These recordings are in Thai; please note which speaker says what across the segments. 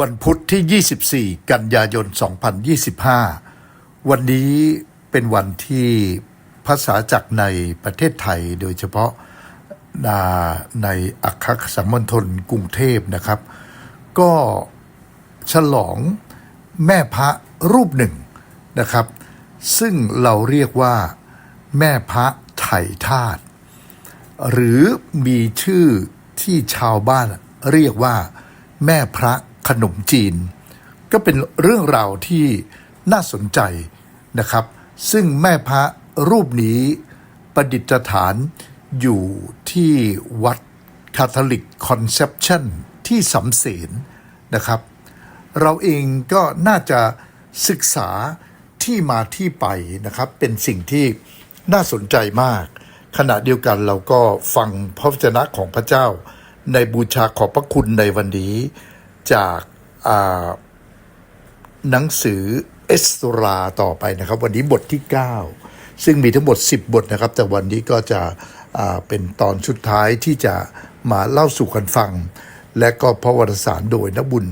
Speaker 1: วันพุธที่ 24 กันยายน 2025 วันนี้เป็นวันที่ภาษาจักในประเทศไทยโดยเฉพาะในอัครสังมณฑลกรุงเทพนะครับ ก็ฉลองแม่พระรูปหนึ่งนะครับ ซึ่งเราเรียกว่าแม่พระไถ่ธาตุหรือมีชื่อที่ชาวบ้านเรียกว่าแม่พระ ขนมจีน ก็เป็นเรื่องราวที่น่าสนใจนะครับ ซึ่งแม่พระรูปนี้ประดิษฐานอยู่ที่วัดคาทอลิกคอนเซปชันที่สำเสนนะครับ เราเองก็น่าจะศึกษาที่มาที่ไปนะครับ เป็นสิ่งที่น่าสนใจมาก ขณะเดียวกันเราก็ฟังพระวจนะของพระเจ้า ในบูชาขอบพระคุณในวันนี้ จากหนังสือเอสราต่อไปนะครับ วันนี้บทที่ 9 ซึ่งมีทั้งหมด 10 บทนะครับ แต่วันนี้ก็จะเป็นตอนสุดท้ายที่จะมาเล่าสู่กันฟัง และก็พระวรสารโดยนบุญ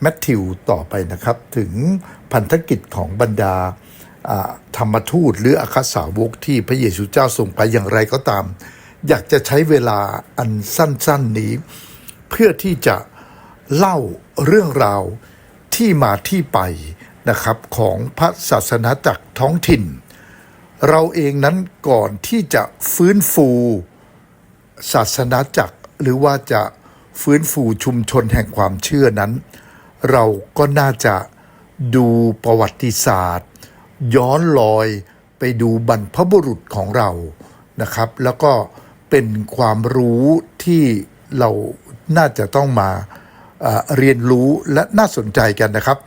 Speaker 1: แมทธิวต่อไปนะครับ ถึงพันธกิจของบรรดาธรรมทูตหรืออาคาสาวกที่พระเยซูเจ้าส่งไปอย่างไรก็ตาม อยากจะใช้เวลาอันสั้นๆนี้ เพื่อที่จะ เล่าเรื่องราวที่มาที่ไปนะครับของพระศาสนาจักรท้องถิ่น เราเองนั้นก่อนที่จะฟื้นฟูศาสนาจักรหรือว่าจะฟื้นฟูชุมชนแห่งความเชื่อนั้น เราก็น่าจะดูประวัติศาสตร์ ย้อนลอยไปดูบรรพบุรุษของเรานะครับ แล้วก็เป็นความรู้ที่เราน่าจะต้องมา เรียนรู้และน่าสนใจกันนะครับ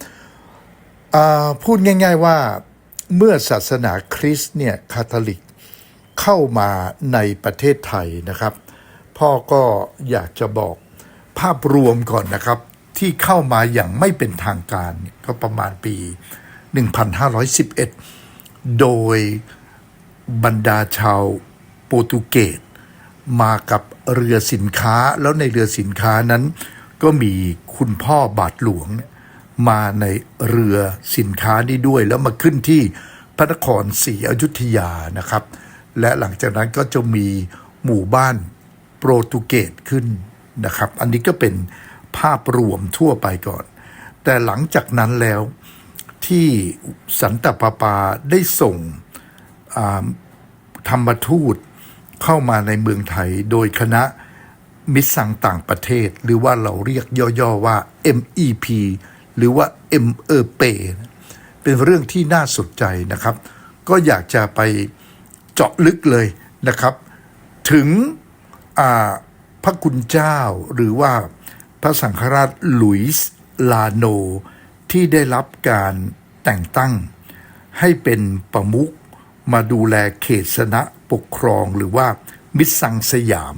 Speaker 1: พูดง่าย ๆว่าเมื่อศาสนาคริสต์เนี่ยคาทอลิกเข้ามาในประเทศไทยนะครับ พ่อก็อยากจะบอกภาพรวมก่อนนะครับ ที่เข้ามาอย่างไม่เป็นทางการก็ประมาณปี 1511 โดยบรรดาชาวโปรตุเกสมากับเรือสินค้าแล้วในเรือสินค้านั้น ก็มีคุณพ่อบาทหลวงมาในเรือสินค้านี้ด้วย แล้วมาขึ้นที่พระนครศรีอยุธยานะครับ และหลังจากนั้นก็จะมีหมู่บ้านโปรตุเกสขึ้นนะครับ อันนี้ก็เป็นภาพรวมทั่วไปก่อน แต่หลังจากนั้นแล้วที่สันตปาปาได้ส่งธรรมทูตเข้ามาในเมืองไทยโดยคณะ มิตรสังต่างประเทศ หรือว่าเราเรียกย่อๆว่า MEP หรือว่า MEP เป็นเรื่องที่น่าสนใจนะครับ ก็อยากจะไปเจาะลึกเลยนะครับ ถึงพระคุณเจ้าหรือว่าพระสังฆราชหลุยส์ลาโน ที่ได้รับการแต่งตั้ง ให้เป็นประมุขมาดูแลเขตสนะปกครองหรือว่ามิตรสังสยาม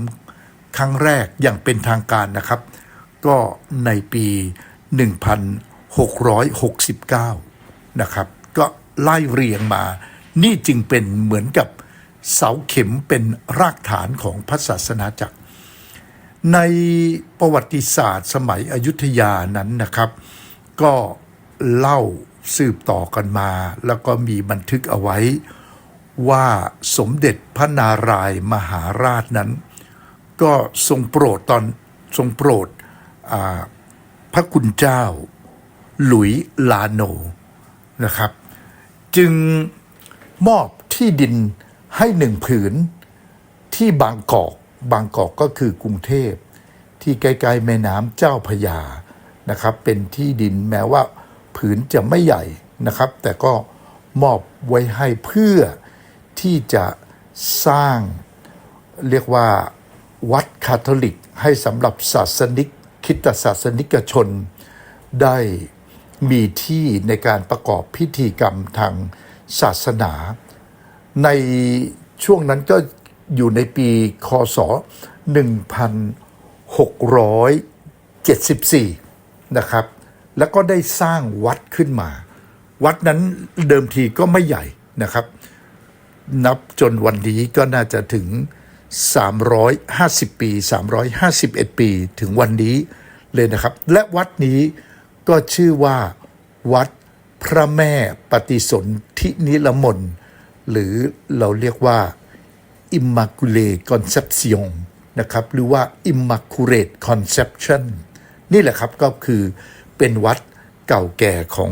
Speaker 1: ครั้งแรกอย่างเป็นทางการนะครับ ก็ในปี 1669 นะครับ ก็ไล่เรียงมา นี่จึงเป็นเหมือนกับเสาเข็มเป็นรากฐานของพระศาสนาจักร ในประวัติศาสตร์สมัยอยุธยานั้นนะครับ ก็เล่าสืบต่อกันมา แล้วก็มีบันทึกเอาไว้ว่าสมเด็จพระนารายณ์มหาราชนั้น ก็ทรงโปรดตอนทรงโปรดพระคุณเจ้า หลุยลาโนนะครับ จึงมอบที่ดินให้หนึ่งผืนที่บางกอก บางกอกก็คือกรุงเทพ ที่ใกลๆแม่น้ำเจ้าพยานะครับ เป็นที่ดินแม้ว่าผืนจะไม่ใหญ่นะครับ แต่ก็มอบไว้ให้เพื่อที่จะสร้างเรียกว่า วัดคาทอลิกให้สำหรับศาสนิกคริดศาสนิกชน ได้มีที่ในการประกอบพิธีกรรมทางศาสนา ในช่วงนั้นก็อยู่ในปีคศ 1674 นะครับ แล้วก็ได้สร้างวัดขึ้นมา วัดนั้นเดิมทีก็ไม่ใหญ่นะครับ นับจนวันนี้ก็น่าจะถึง 350 ปี 351 ปีถึงวันนี้เลยนะครับ และวัดนี้ก็ชื่อว่าวัดพระแม่ปฏิสนธินิรมนหรือเราเรียกว่า Immaculate Conception นะครับ หรือว่า Immaculate Conception นี่แหละครับก็คือเป็นวัดเก่าแก่ของ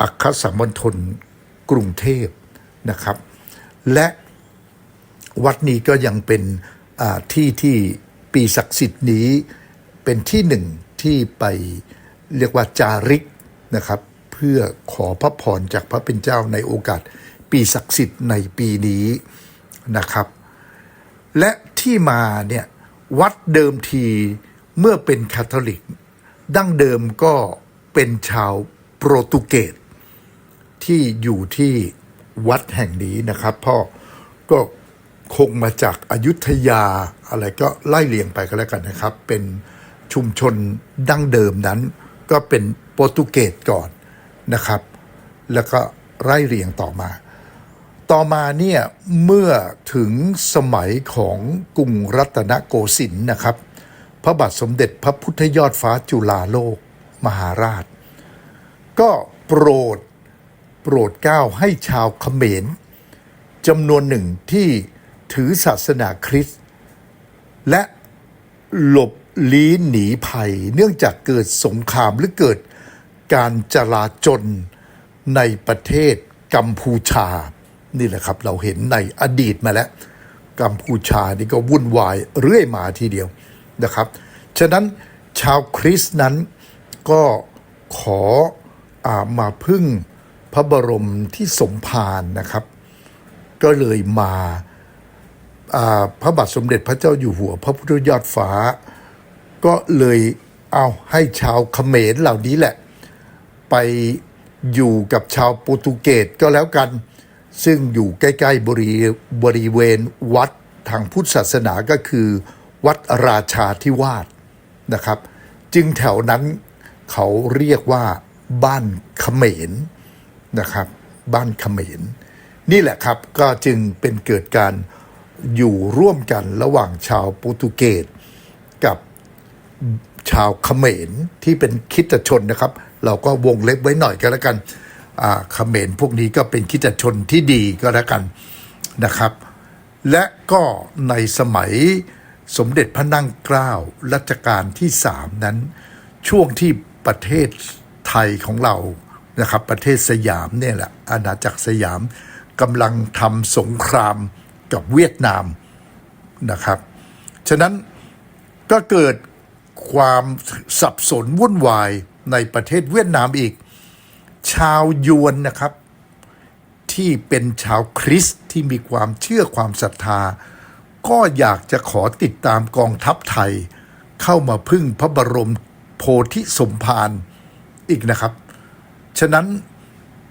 Speaker 1: อัครสัมมณฑลกรุงเทพนะครับ และ วัดนี้ก็ยังเป็นที่ที่ปีศักดิ์สิทธิ์นี้เป็นที่หนึ่งที่ไปเรียกว่าจาริกนะครับ เพื่อขอพระพรจากพระเป็นเจ้าในโอกาส ปีศักดิ์สิทธิ์ในปีนี้นะครับ และที่มาเนี่ยวัดเดิมทีเมื่อเป็นคาทอลิก ดั้งเดิมก็เป็นชาวโปรตุเกสที่อยู่ที่วัดแห่งนี้นะครับพ่อก็ คงมาจากอายุทยาอะไรก็ไล่เลียงไปก็แล้วกันนะครับ เป็นชุมชนดั้งเดิมนั้น ก็เป็นโปรตุเกสก่อนนะครับ แล้วก็ไล่เรียงต่อมา ต่อมาเนี่ยเมื่อถึงสมัยของกรุงรัตนโกสินทร์นะครับ พระบาทสมเด็จพระพุทธยอดฟ้าจุฬาโลกมหาราช ก็โปรดโปรดเกล้าให้ชาวเขมรจำนวนหนึ่งที่ ถือศาสนาคริสต์และหลบลี้หนีภัย เนื่องจากเกิดสงครามหรือเกิดการจลาจลในประเทศกัมพูชา นี่แหละครับ เราเห็นในอดีตมาแล้ว กัมพูชานี่ก็วุ่นวายเรื่อยมาทีเดียวนะครับ ฉะนั้นชาวคริสต์นั้นก็ขออามาพึ่งพระบรมที่สมภารนะครับ ก็เลยมาอ่า พระบาทสมเด็จพระเจ้าอยู่หัว พระพุทธยอดฟ้า ก็เลยเอาให้ชาวเขมรเหล่านี้แหละ ไปอยู่กับชาวโปรตุเกสก็แล้วกัน ซึ่งอยู่ใกล้ๆบริบริเวณวัดทางพุทธศาสนาก็คือ วัดราชาธิวาสนะครับ จึงแถวนั้นเขาเรียกว่าบ้านเขมรนะครับ บ้านเขมร นี่แหละครับก็จึงเป็นเกิดการ อยู่ร่วมกันระหว่างชาวโปรตุเกสกับชาวเขมรที่เป็นคิดชนนะครับ เราก็วงเล็บไว้หน่อยก็แล้วกันอ่าเขมรพวกนี้ก็เป็นคิดชนที่ดีก็แล้วกันนะครับ และก็ในสมัยสมเด็จพระนั่งเกล้ารัชกาลที่สามนั้น ช่วงที่ประเทศไทยของเรานะครับ ประเทศสยามเนี่ยแหละอาณาจักรสยามกำลังทำสงคราม กับเวียดนามนะครับ ฉะนั้นก็เกิดความสับสนวุ่นวายในประเทศเวียดนามอีก ชาวยวนนะครับ ที่เป็นชาวคริสต์ที่มีความเชื่อความศรัทธา ก็อยากจะขอติดตามกองทัพไทย เข้ามาพึ่งพระบรมโพธิสมภารอีกนะครับ ฉะนั้น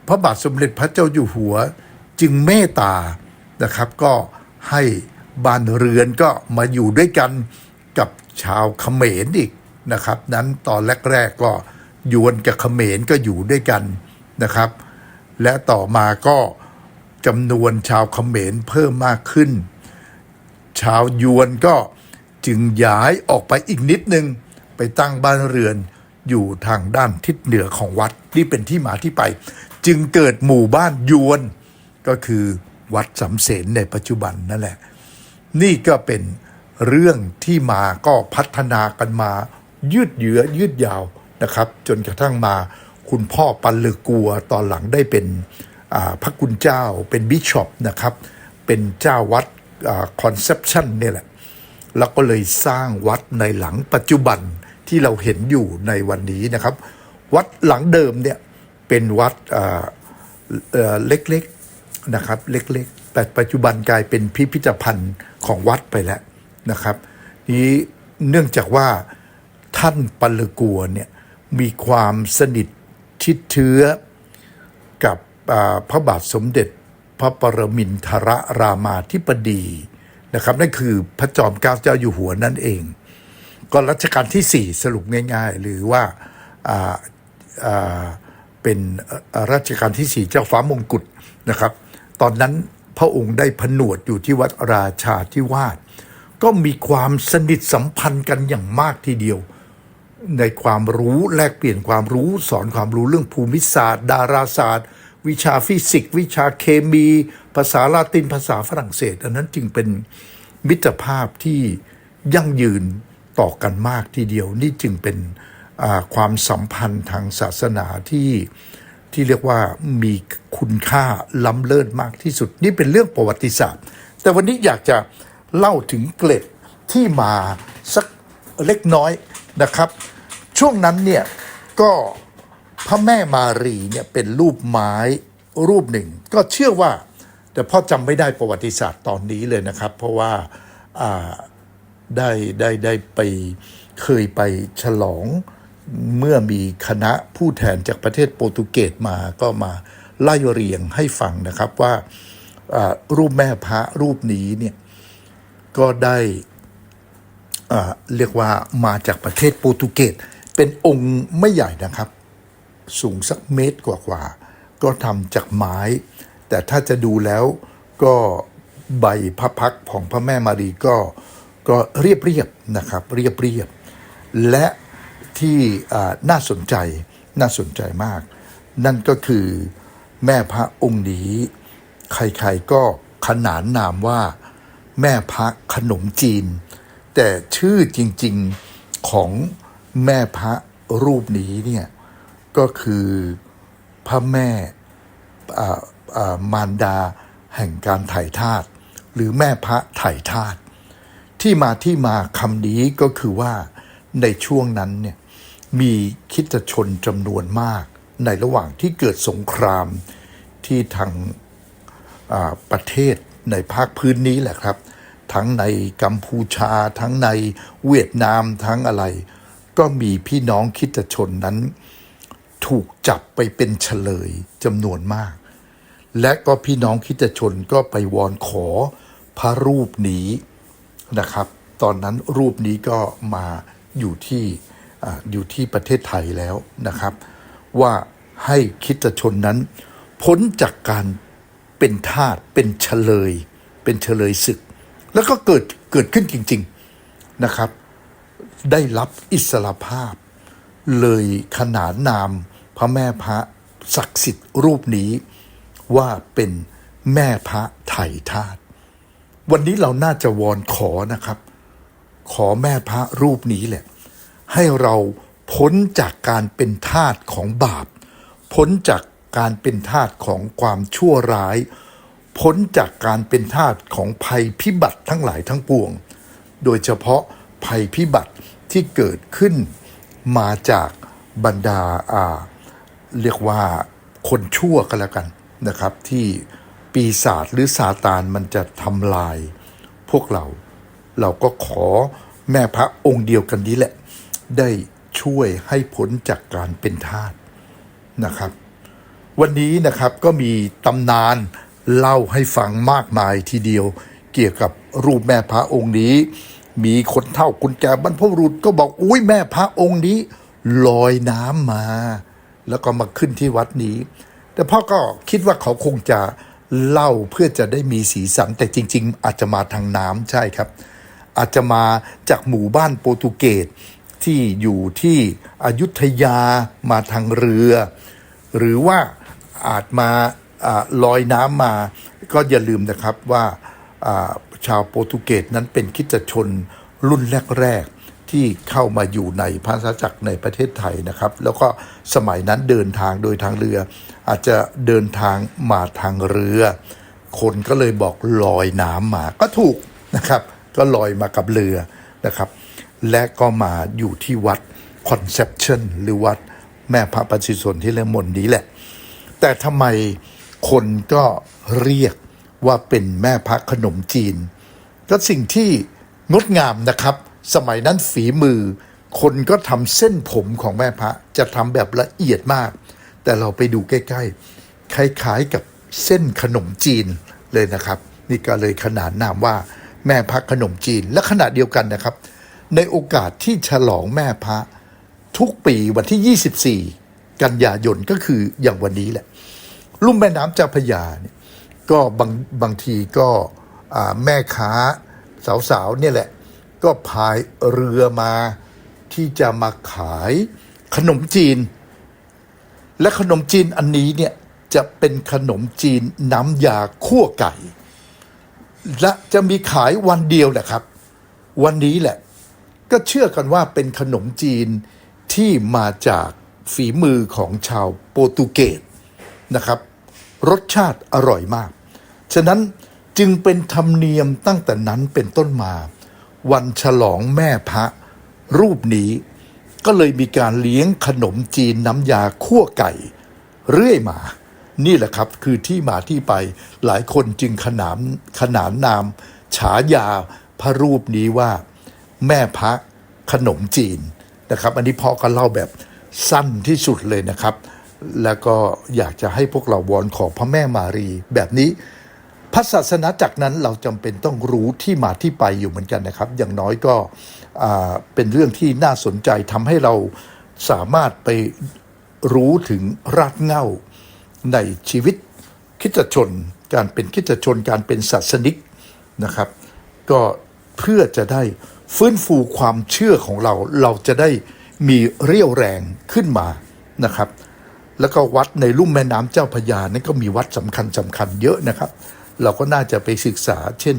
Speaker 1: พระบาทสมเด็จพระเจ้าอยู่หัวจึงเมตตา นะครับ ก็ให้บ้านเรือนก็มาอยู่ด้วยกันกับชาวเขมรอีกนะครับ นั้นตอนแรก ๆก็ยวนกับเขมรก็อยู่ด้วยกันนะครับ และต่อมาก็จำนวนชาวเขมรเพิ่มมากขึ้น ชาวยวนก็จึงย้ายออกไปอีกนิดนึง ไปตั้งบ้านเรือนอยู่ทางด้านทิศเหนือของวัด นี่เป็นที่มาที่ไป จึงเกิดหมู่บ้านยวนก็คือ วัดสำเสนในปัจจุบันนั่นแหละ นี่ก็เป็นเรื่องที่มาก็พัฒนากันมา ยืดเยื้อยืดยาวนะครับ จนกระทั่งมาคุณพ่อปันเลอกัวตอนหลังได้เป็นพระคุณเจ้าเป็นบิชอปนะครับ เป็นเจ้าวัดคอนเซปชันเนี่ยแหละ แล้วก็เลยสร้างวัดในหลังปัจจุบันที่เราเห็นอยู่ในวันนี้นะครับ วัดหลังเดิมเนี่ยเป็นวัดเล็ก นะครับ เล็กๆ แต่ปัจจุบันกลายเป็นพิพิธภัณฑ์ของวัดไปแล้วนะครับ นี้เนื่องจากว่าท่านปัลกัวเนี่ยมีความสนิทชิดเชื้อกับพระบาทสมเด็จพระปรมินทรรามาธิบดีนะครับนั่นคือพระจอมเกล้าเจ้าอยู่หัวนั่นเอง ก็รัชกาลที่สี่สรุปง่าย ๆ หรือว่าเป็นรัชกาลที่สี่เจ้าฟ้ามงกุฎนะครับ ตอนนั้นพระองค์ได้ผนวดอยู่ที่วัดราชาธิวาสก็มีความสนิทสัมพันธ์กันอย่างมากทีเดียว ในความรู้แลกเปลี่ยนความรู้สอนความรู้เรื่องภูมิศาสตร์ ดาราศาสตร์ วิชาฟิสิกส์ วิชาเคมี ภาษาลาตินภาษาฝรั่งเศส อันนั้นจึงเป็นมิตรภาพที่ยั่งยืนต่อกันมากทีเดียว นี่จึงเป็นความสัมพันธ์ทางศาสนาที่ที่เรียกว่ามี คุณค่าล้ำเลิศมากที่สุด นี่เป็นเรื่องประวัติศาสตร์ แต่วันนี้อยากจะเล่าถึงเกล็ดที่มาสักเล็กน้อยนะครับ ช่วงนั้นเนี่ยก็พระแม่มารีเนี่ยเป็นรูปไม้รูปหนึ่ง ก็เชื่อว่า แต่พ่อจำไม่ได้ประวัติศาสตร์ตอนนี้เลยนะครับ เพราะว่าได้ได้ได้ไปเคยไปฉลองเมื่อมีคณะผู้แทนจากประเทศโปรตุเกสมาก็มา ไล่เรียงให้ฟังนะครับว่ารูปแม่พระรูปนี้เนี่ยก็ได้เรียกว่ามาจากประเทศโปรตุเกสเป็นองค์ไม่ใหญ่นะครับ สูงสักเมตรกว่าๆก็ทำจากไม้ แต่ถ้าจะดูแล้วก็ใบพระพักของพระแม่มารีก็ก็เรียบเรียบนะครับเรียบเรียบและที่น่าสนใจน่าสนใจมาก นั่นก็คือ แม่พระองค์นี้ ใครๆก็ขนานนามว่า แม่พระขนมจีน แต่ชื่อจริงๆของแม่พระรูปนี้เนี่ยก็คือพระแม่มารดาแห่งการถ่ายทาสหรือแม่พระถ่ายทาสที่มาที่มาคำนี้ก็คือว่าในช่วงนั้นเนี่ยมีคิดชนจำนวนมาก ในระหว่างที่เกิดสงครามที่ทางประเทศในภาคพื้นนี้แหละครับ ทั้งในกัมพูชา ทั้งในเวียดนามทั้งอะไร ก็มีพี่น้องคิดชนนั้น ถูกจับไปเป็นเฉลยจำนวนมาก และก็พี่น้องคิดชนก็ไปวอนขอพระรูปนี้นะครับ ตอนนั้นรูปนี้ก็มาอยู่ที่ออยู่ที่ประเทศไทยแล้วนะครับ ว่าให้คิดชนนั้น พ้นจากการเป็นทาสเป็นเฉลย เป็นเฉลยศึก แล้วก็เกิดเกิดขึ้นจริง ๆนะครับ ได้รับอิสรภาพ เลยขนานนามพระแม่พระศักดิ์สิทธิ์รูปนี้ว่าเป็นแม่พระไถ่ทาสวันนี้เราน่าจะวอนขอนะครับ ขอแม่พระรูปนี้แหละ ให้เรา พ้นจากการเป็นทาสของบาป พ้นจากการเป็นทาสของความชั่วร้าย พ้นจากการเป็นทาสของภัยพิบัติทั้งหลายทั้งปวง โดยเฉพาะภัยพิบัติที่เกิดขึ้นมาจากบรรดาอ่าเรียกว่าคนชั่วกันแล้วกันนะครับ ที่ปีศาจหรือซาตานมันจะทำลายพวกเรา เราก็ขอแม่พระองค์เดียวกันนี้แหละ ได้ ช่วยให้พ้นจากการเป็นทาสนะครับ วันนี้นะครับก็มีตำนานเล่าให้ฟังมากมายทีเดียว เกี่ยวกับรูปแม่พระองค์นี้ มีคนเฒ่าคนแก่บรรพบุรุษก็บอกอุ้ยแม่พระองค์นี้ ลอยน้ำมา แล้วก็มาขึ้นที่วัดนี้ แต่พ่อก็คิดว่าเขาคงจะเล่าเพื่อจะได้มีสีสันแต่จริง ๆ อาจจะมาทางน้ำใช่ครับ อาจจะมาจากหมู่บ้านโปรตุเกส ที่อยู่ที่อยุธยามาทางเรือ หรือว่าอาจมาอลอยน้ำมา ก็อย่าลืมนะครับว่าชาวโปรตุเกสนั้นเป็นคิดชนรุ่นแรก ๆ ที่เข้ามาอยู่ในพระราชจักรในประเทศไทยนะครับ แล้วก็สมัยนั้นเดินทางโดยทางเรือ อาจจะเดินทางมาทางเรือ คนก็เลยบอกลอยน้ำมาก็ถูกนะครับ ก็ลอยมากับเรือนะครับ และก็มาอยู่ที่วัด Conception หรือวัดแม่พระประสิสนที่เลมนนี้แหละ แต่ทำไมคนก็เรียกว่าเป็นแม่พระขนมจีน ก็สิ่งที่งดงามนะครับ สมัยนั้นฝีมือ คนก็ทำเส้นผมของแม่พระจะทำแบบละเอียดมาก แต่เราไปดูใกล้ๆ คล้ายๆกับเส้นขนมจีนเลยนะครับ นี่ก็เลยขนานนามว่าแม่พระขนมจีนและขณะเดียวกันนะครับ ในโอกาสที่ฉลองแม่พระ ทุกปีวันที่ 24 กันยายนก็คืออย่างวันนี้แหละ ลุ่มแม่น้ำเจ้าพยาเนี่ยก็บางบางทีก็แม่ค้าสาวๆเนี่ยแหละ ก็พายเรือมาที่จะมาขายขนมจีน และขนมจีนอันนี้เนี่ยจะเป็นขนมจีนน้ำยาคั่วไก่ และจะมีขายวันเดียวแหละครับ วันนี้แหละ ก็เชื่อกันว่าเป็นขนมจีนที่มาจากฝีมือของชาวโปรตุเกสนะครับ รสชาติอร่อยมาก ฉะนั้นจึงเป็นธรรมเนียมตั้งแต่นั้นเป็นต้นมา วันฉลองแม่พระ รูปนี้ก็เลยมีการเลี้ยงขนมจีนน้ำยาคั่วไก่ เรื่อยมา นี่แหละครับคือที่มาที่ไปหลายคนจึงขนานขนานนาม ฉายาพระรูปนี้ว่า แม่พระขนมจีนนะครับ อันนี้พ่อก็เล่าแบบสั้นที่สุดเลยนะครับ แล้วก็อยากจะให้พวกเราวอนขอพระแม่มารีแบบนี้พระศาสนาจากนั้นเราจำเป็นต้องรู้ที่มาที่ไปอยู่เหมือนกันนะครับ อย่างน้อยก็เป็นเรื่องที่น่าสนใจทำให้เราสามารถไปรู้ถึงรากเหง้าในชีวิตคิดชน การเป็นคิดชนการเป็นศาสนิกนะครับ ก็เพื่อจะได้ ฟื้นฟูความเชื่อของเราเราจะได้มีเรี่ยวแรงขึ้นมานะครับ แล้วก็วัดในลุ่มแม่น้ำเจ้าพยานั้นก็มีวัดสำคัญสำคัญเยอะนะครับ เราก็น่าจะไปศึกษา เช่น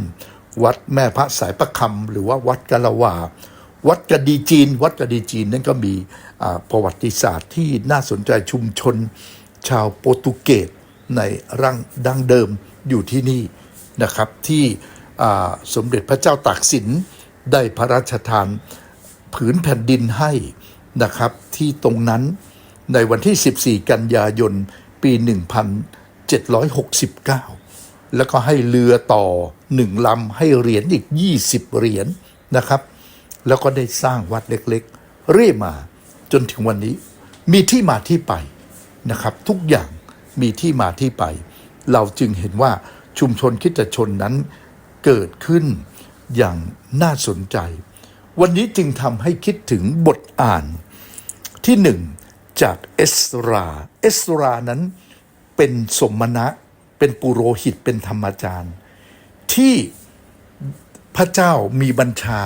Speaker 1: วัดแม่พระสายประคำหรือว่าวัดกะละวาวัดกะดีจีน วัดกะดีจีนนั้นก็มีประวัติศาสตร์ที่น่าสนใจชุมชน ชาวโปรตุเกสในรังดั้งเดิมอยู่ที่นี่นะครับ ที่สมเด็จพระเจ้าตากสิน ได้พระราชทานผืนแผ่นดินให้นะครับ ที่ตรงนั้นในวันที่ 14 กันยายน ปี 1769 แล้วก็ให้เรือต่อหนึ่งลำให้เหรียญอีก 20 เหรียญนะครับ แล้วก็ได้สร้างวัดเล็กๆ เรื่อยมาจนถึงวันนี้ มีที่มาที่ไปนะครับ ทุกอย่างมีที่มาที่ไป เราจึงเห็นว่าชุมชนคิดจชนนั้นเกิดขึ้น อย่างน่าสนใจ วันนี้จึงทำให้คิดถึงบทอ่านที่หนึ่งจากเอสราเอสรานั้นเป็นสมณะ เป็นปุโรหิตเป็นธรรมจารย์ ที่พระเจ้ามีบัญชา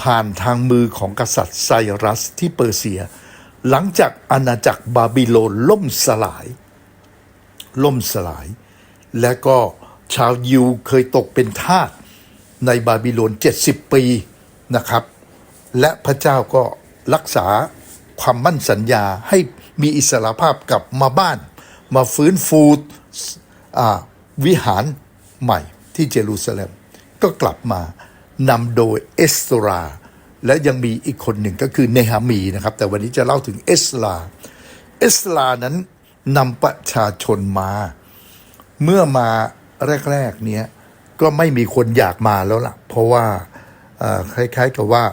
Speaker 1: ผ่านทางมือของกษัตริย์ไซรัสที่เปอร์เซีย หลังจากอาณาจักรบาบิโลนล่มสลาย ล่มสลาย และก็ชาวยิวเคยตกเป็นทาส ในบาบิโลน 70 ปีนะครับ และพระเจ้าก็รักษาความมั่นสัญญาให้มีอิสระภาพกลับมาบ้าน มาฟื้นฟูวิหารใหม่ที่เยรูซาเล็ม ก็กลับมานำโดยเอสรา และยังมีอีกคนหนึ่งก็คือเนฮามีนะครับ แต่วันนี้จะเล่าถึงเอสราเอสรานั้นนำประชาชนมา เมื่อมาแรก ๆ เนี้ย ก็ไม่มีคนอยากมาแล้วล่ะ เพราะว่าคล้ายๆกับว่า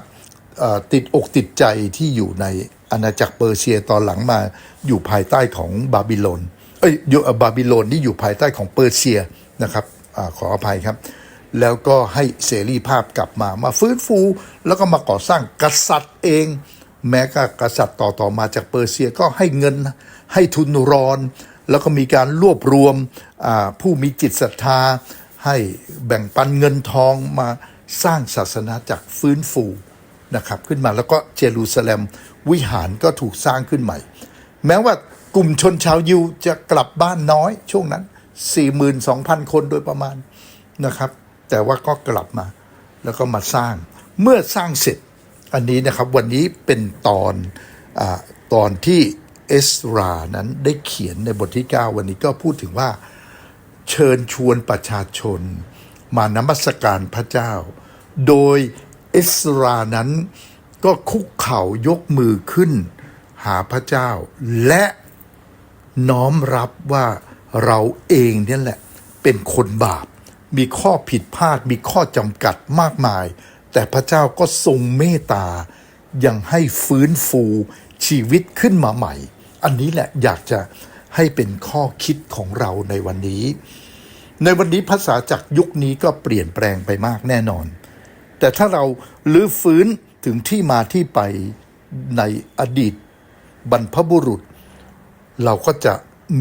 Speaker 1: ติดอกติดใจที่อยู่ในอาณาจักรเปอร์เซียตอนหลังมาอยู่ภายใต้ของบาบิโลนเอ้ยบาบิโลนนี่อยู่ภายใต้ของเปอร์เซียนะครับอขออภัยครับ แล้วก็ให้เสรีภาพกลับมามาฟื้นฟู แล้วก็มาก่อสร้างกษัตริย์เอง แม้ก็กษัตริย์ต่อต่อมาจากเปอร์เซียก็ให้เงินให้ทุนรอน แล้วก็มีการรวบรวมผู้มีจิตศรัทธา ให้แบ่งปันเงินทองมาสร้างศาสนาจากฟื้นฟูนะครับขึ้นมาแล้วก็เยรูซาเล็มวิหารก็ถูกสร้างขึ้นใหม่ แม้ว่ากลุ่มชนชาวยิวจะกลับบ้านน้อยช่วงนั้น 42,000 คนโดยประมาณนะครับ แต่ว่าก็กลับมาแล้วก็มาสร้างเมื่อสร้างเสร็จอันนี้นะครับวันนี้เป็นตอนอาตอนที่เอสรานั้นได้เขียนในบทที่ 9 วันนี้ก็พูดถึงว่า เชิญชวนประชาชน มานมัสการพระเจ้า โดยเอสรานั้นก็คุกเข่ายกมือขึ้น หาพระเจ้า และน้อมรับว่าเราเองเนี่ยแหละ เป็นคนบาป มีข้อผิดพลาดมีข้อจำกัดมากมาย แต่พระเจ้าก็ทรงเมตตา ยังให้ฟื้นฟูชีวิตขึ้นมาใหม่ อันนี้แหละอยากจะ ให้เป็นข้อคิดของเราในวันนี้ ในวันนี้ภาษาจากยุคนี้ก็เปลี่ยนแปลงไปมากแน่นอน แต่ถ้าเราลื้อฟื้นถึงที่มาที่ไปในอดีตบรรพบุรุษ เราก็จะ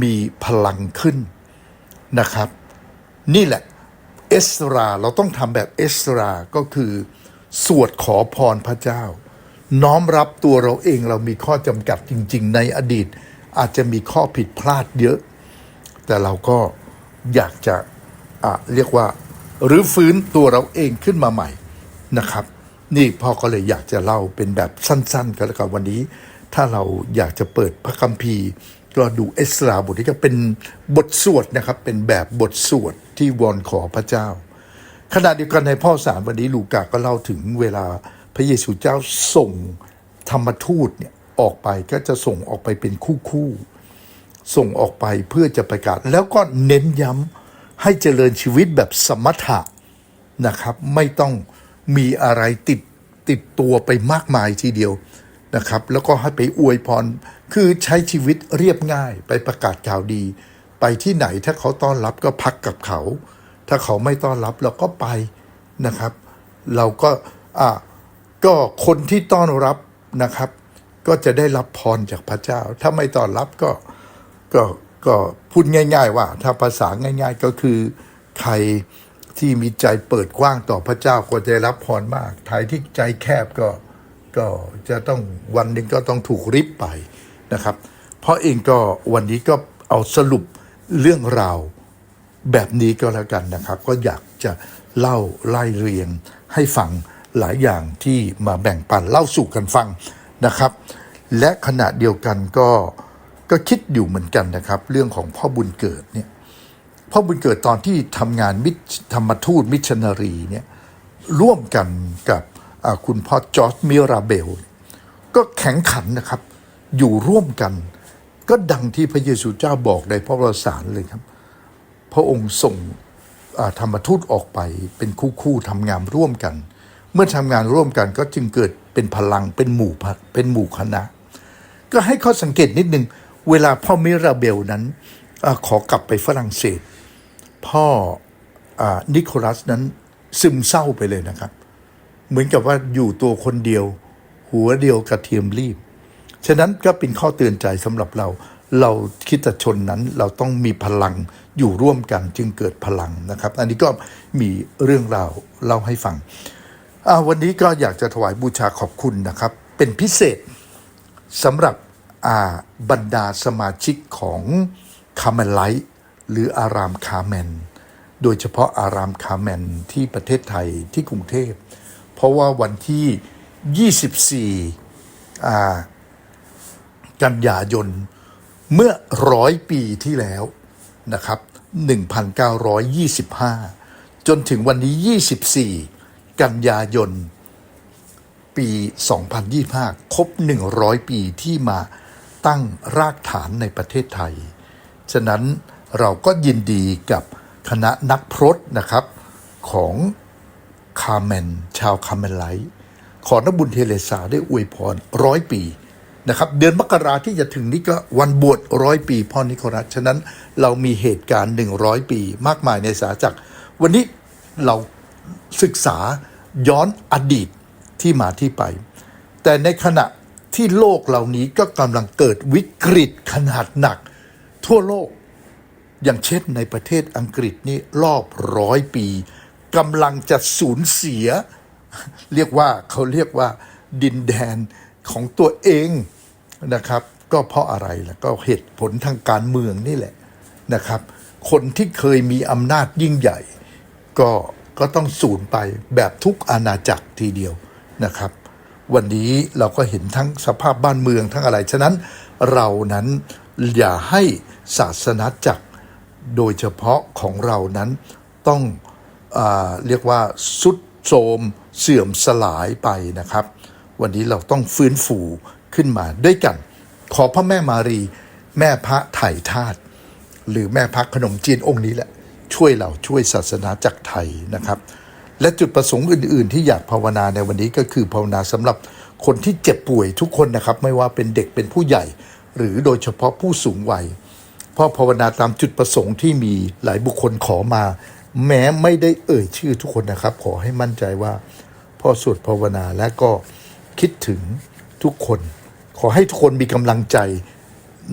Speaker 1: มีพลังขึ้นนะครับ นี่แหละเอสราเราต้องทำแบบเอสราก็คือ สวดขอพรพระเจ้า น้อมรับตัวเราเองเรามีข้อจำกัดจริง ๆ ในอดีต อาจจะมีข้อผิดพลาดเยอะ แต่เราก็อยากจะอะเรียกว่าหรือฟื้นตัวเราเองขึ้นมาใหม่นะครับ นี่พ่อก็เลยอยากจะเล่าเป็นแบบสั้นๆกันแล้วกันวันนี้ ถ้าเราอยากจะเปิดพระคัมภีร์ก็ดูเอสราบทนี้ก็เป็นบทสวดนะครับ เป็นแบบบทสวดที่วอนขอพระเจ้า ขณะเดียวกันในพ่อสารวันนี้ลูกาก็เล่าถึงเวลาพระเยซูเจ้าส่งธรรมทูตเนี่ย ออกไปก็จะส่งออกไปเป็นคู่คู่ส่งออกไปเพื่อจะประกาศ แล้วก็เน้นย้ำให้เจริญชีวิตแบบสมถะนะครับ ไม่ต้องมีอะไรติดติดตัวไปมากมายทีเดียวนะครับ แล้วก็ให้ไปอวยพร คือใช้ชีวิตเรียบง่ายไปประกาศข่าวดี ไปที่ไหนถ้าเขาต้อนรับก็พักกับเขา ถ้าเขาไม่ต้อนรับเราก็ไปนะครับ เราก็อะก็คนที่ต้อนรับนะครับ ก็จะได้รับพรจากพระเจ้า ถ้าไม่ต้อนรับก็ก็ก็พูดง่าย ๆ ว่า ถ้าภาษาง่าย ๆ ก็คือใครที่มีใจเปิดกว้างต่อพระเจ้าก็จะรับพรมากใครที่ใจแคบก็ก็จะต้องวันหนึ่งก็ต้องถูกริบไปนะครับ เพราะเองก็วันนี้ก็เอาสรุปเรื่องราวแบบนี้ก็แล้วกันนะครับ ก็อยากจะเล่าไล่เรียงให้ฟังหลายอย่างที่มาแบ่งปันเล่าสู่กันฟัง นะครับ และขณะเดียวกันก็ก็คิดอยู่เหมือนกันนะครับ เรื่องของพ่อบุญเกิดเนี่ยพ่อบุญเกิดตอนที่ทำงานมิธรรมทูตมิชชันนารีเนี่ยร่วมกันกับคุณพ่อจอร์จมิราเบล ก็แข็งขันนะครับ อยู่ร่วมกัน ก็ดังที่พระเยซูเจ้าบอกในพระวรสารเลยครับ พระองค์ส่งธรรมทูตออกไปเป็นคู่คู่ทำงานร่วมกัน เมื่อทำงานร่วมกันก็จึงเกิดเป็นพลังเป็นหมู่พักเป็นหมู่คณะ ก็ให้ข้อสังเกตนิดหนึ่งเวลาพ่อมิราเบลนั้นอขอกลับไปฝรั่งเศส พ่ออนิโคลัสนั้นซึมเศร้าไปเลยนะครับ เหมือนกับว่าอยู่ตัวคนเดียว หัวเดียวกระเทียมรีบ ฉะนั้นก็เป็นข้อเตือนใจสำหรับเรา เราคิดชนนั้นเราต้องมีพลังอยู่ร่วมกันจึงเกิดพลังนะครับ อันนี้ก็มีเรื่องราวเล่าให้ฟัง วันนี้ก็อยากจะถวายบูชาขอบคุณนะครับ เป็นพิเศษสำหรับบรรดาสมาชิกของคาร์เมนไลท์หรืออารามคาร์เมน โดยเฉพาะอารามคาร์เมนที่ประเทศไทยที่กรุงเทพ เพราะว่าวันที่ 24 กันยายน เมื่อร้อยปีที่แล้วนะครับ 1925 จนถึงวันนี้ 24 กันยายน ปี 2025 ครบ 100 ปีที่มาตั้งรากฐานในประเทศไทย ฉะนั้นเราก็ยินดีกับคณะนักพรตนะครับของคาร์เมน ชาวคาร์เมนไลท์ขอนบุญเทเลสาได้อวยพรร้อยปีนะครับเดือนมกราที่จะถึงนี้ก็วันบวชร้อยปีพ่อนิโคลัสฉะนั้นเรามีเหตุการณ์ 100 ปี มากมายในสาจักรวันนี้เราศึกษา ย้อนอดีตที่มาที่ไป แต่ในขณะที่โลกเหล่านี้ก็กำลังเกิดวิกฤตขนาดหนัก ทั่วโลก อย่างเช่นในประเทศอังกฤษนี่รอบร้อยปีกำลังจะสูญเสีย เรียกว่าเขาเรียกว่าดินแดนของตัวเองนะครับ ก็เพราะอะไรล่ะก็เหตุผลทางการเมืองนี่แหละนะครับ คนที่เคยมีอำนาจยิ่งใหญ่ ก็ ก็ต้องสูญไปแบบทุกอาณาจักรทีเดียวนะครับ วันนี้เราก็เห็นทั้งสภาพบ้านเมืองทั้งอะไร ฉะนั้นเรานั้นอย่าให้ศาสนาจักรโดยเฉพาะของเรานั้นต้องอเรียกว่าสุดโทมเสื่อมสลายไปนะครับ วันนี้เราต้องฟื้นฟูขึ้นมาด้วยกัน ขอพระแม่มารี แม่พระไถ่ทาตหรือแม่พักขนมจีนองค์นี้แหละ ช่วยเราช่วยศาสนาจักรไทยนะครับ และจุดประสงค์อื่น ๆ ที่อยากภาวนาในวันนี้ก็คือภาวนาสำหรับคนที่เจ็บป่วยทุกคนนะครับ ไม่ว่าเป็นเด็กเป็นผู้ใหญ่ หรือโดยเฉพาะผู้สูงวัยเพราะภาวนาตามจุดประสงค์ที่มีหลายบุคคลขอมา แม้ไม่ได้เอ่ยชื่อทุกคนนะครับ ขอให้มั่นใจว่าพ่อสวดภาวนาและก็คิดถึงทุกคน ขอให้ทุกคนมีกำลังใจ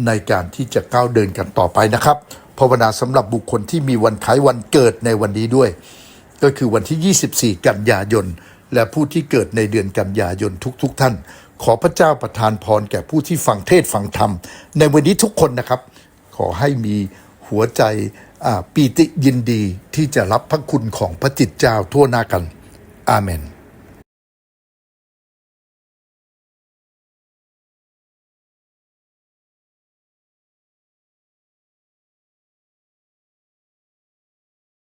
Speaker 1: ในการที่จะก้าวเดินกันต่อไปนะครับ ภาวนาสำหรับบุคคลที่มีวันคล้ายวันเกิดในวันนี้ด้วย ก็คือวันที่ 24 กันยายน และผู้ที่เกิดในเดือนกันยายนทุกๆทท่าน ขอพระเจ้าประทานพรแก่ผู้ที่ฟังเทศฟังธรรม ในวันนี้ทุกคนนะครับ ขอให้มีหัวใจปีติยินดีที่จะรับพระคุณของพระจิตเจ้าทั่วหน้ากัน อาเมน